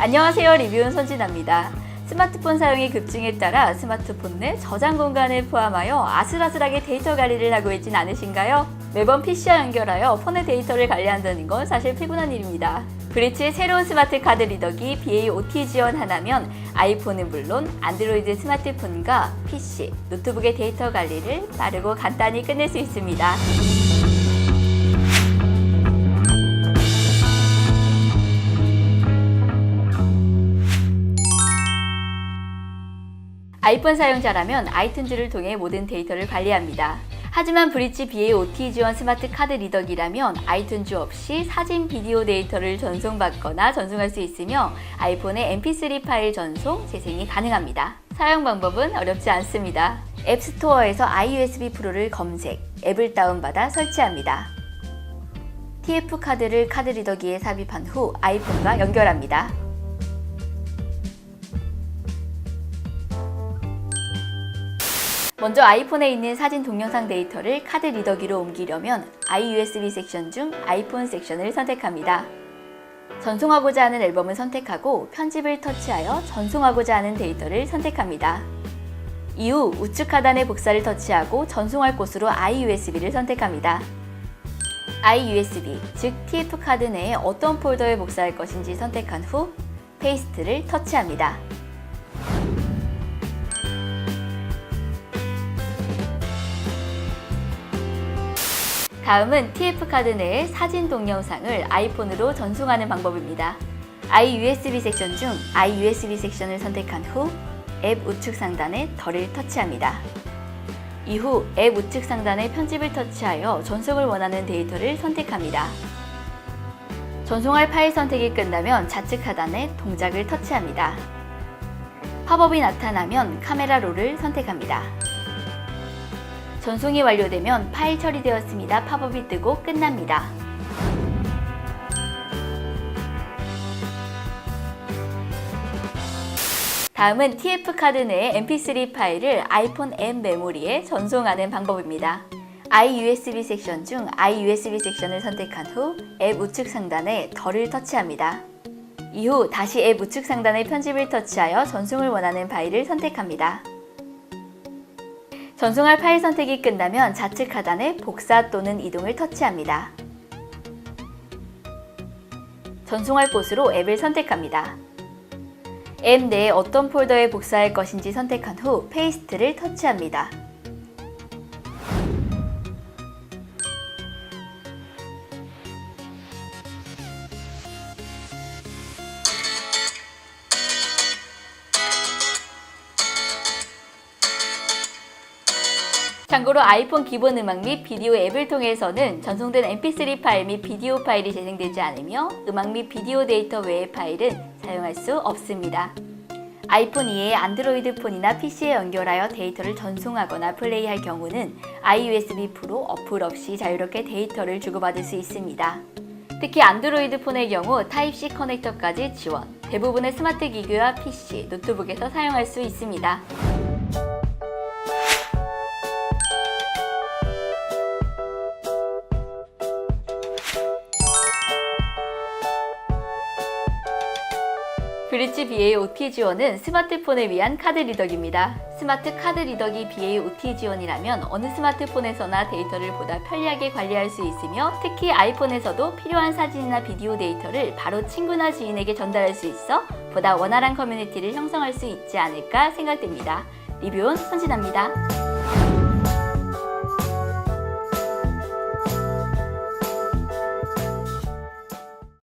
안녕하세요. 리뷰온 선진아입니다. 스마트폰 사용이 급증에 따라 스마트폰 내 저장 공간을 포함하여 아슬아슬하게 데이터 관리를 하고 있진 않으신가요? 매번 PC와 연결하여 폰의 데이터를 관리한다는 건 사실 피곤한 일입니다. 브리츠의 새로운 스마트 카드 리더기 BAOT 지원 하나면 아이폰은 물론 안드로이드 스마트폰과 PC, 노트북의 데이터 관리를 빠르고 간단히 끝낼 수 있습니다. 아이폰 사용자라면 아이튠즈를 통해 모든 데이터를 관리합니다. 하지만 브릿지 BAOT 지원 스마트 카드 리더기라면 아이튠즈 없이 사진, 비디오 데이터를 전송받거나 전송할 수 있으며 아이폰의 MP3 파일 전송, 재생이 가능합니다. 사용 방법은 어렵지 않습니다. 앱스토어에서 iUSB 프로를 검색, 앱을 다운받아 설치합니다. TF 카드를 카드 리더기에 삽입한 후 아이폰과 연결합니다. 먼저 아이폰에 있는 사진 동영상 데이터를 카드 리더기로 옮기려면 iUSB 섹션 중 아이폰 섹션을 선택합니다. 전송하고자 하는 앨범을 선택하고 편집을 터치하여 전송하고자 하는 데이터를 선택합니다. 이후 우측 하단의 복사를 터치하고 전송할 곳으로 iUSB를 선택합니다. iUSB, 즉 TF 카드 내에 어떤 폴더에 복사할 것인지 선택한 후 페이스트를 터치합니다. 다음은 TF카드 내의 사진 동영상을 아이폰으로 전송하는 방법입니다. iUSB 섹션 중 iUSB 섹션을 선택한 후 앱 우측 상단에 덜을 터치합니다. 이후 앱 우측 상단에 편집을 터치하여 전송을 원하는 데이터를 선택합니다. 전송할 파일 선택이 끝나면 좌측 하단에 동작을 터치합니다. 팝업이 나타나면 카메라 롤을 선택합니다. 전송이 완료되면 파일 처리되었습니다. 팝업이 뜨고 끝납니다. 다음은 TF 카드 내의 MP3 파일을 아이폰 M 메모리에 전송하는 방법입니다. iUSB 섹션 중 iUSB 섹션을 선택한 후 앱 우측 상단에 덜을 터치합니다. 이후 다시 앱 우측 상단에 편집을 터치하여 전송을 원하는 파일을 선택합니다. 전송할 파일 선택이 끝나면 좌측 하단에 복사 또는 이동을 터치합니다. 전송할 곳으로 앱을 선택합니다. 앱 내에 어떤 폴더에 복사할 것인지 선택한 후 페이스트를 터치합니다. 참고로 아이폰 기본 음악 및 비디오 앱을 통해서는 전송된 mp3 파일 및 비디오 파일이 재생되지 않으며 음악 및 비디오 데이터 외의 파일은 사용할 수 없습니다. 아이폰 이외의 안드로이드 폰이나 PC에 연결하여 데이터를 전송하거나 플레이할 경우는 iUSB 프로 어플 없이 자유롭게 데이터를 주고받을 수 있습니다. 특히 안드로이드 폰의 경우 타입C 커넥터까지 지원, 대부분의 스마트 기기와 PC, 노트북에서 사용할 수 있습니다. 브릿지 BAOT 지원은 스마트폰을 위한 카드 리더기입니다. 스마트 카드 리더기 BAOT 지원이라면 어느 스마트폰에서나 데이터를 보다 편리하게 관리할 수 있으며 특히 아이폰에서도 필요한 사진이나 비디오 데이터를 바로 친구나 지인에게 전달할 수 있어 보다 원활한 커뮤니티를 형성할 수 있지 않을까 생각됩니다. 리뷰온 선진아입니다.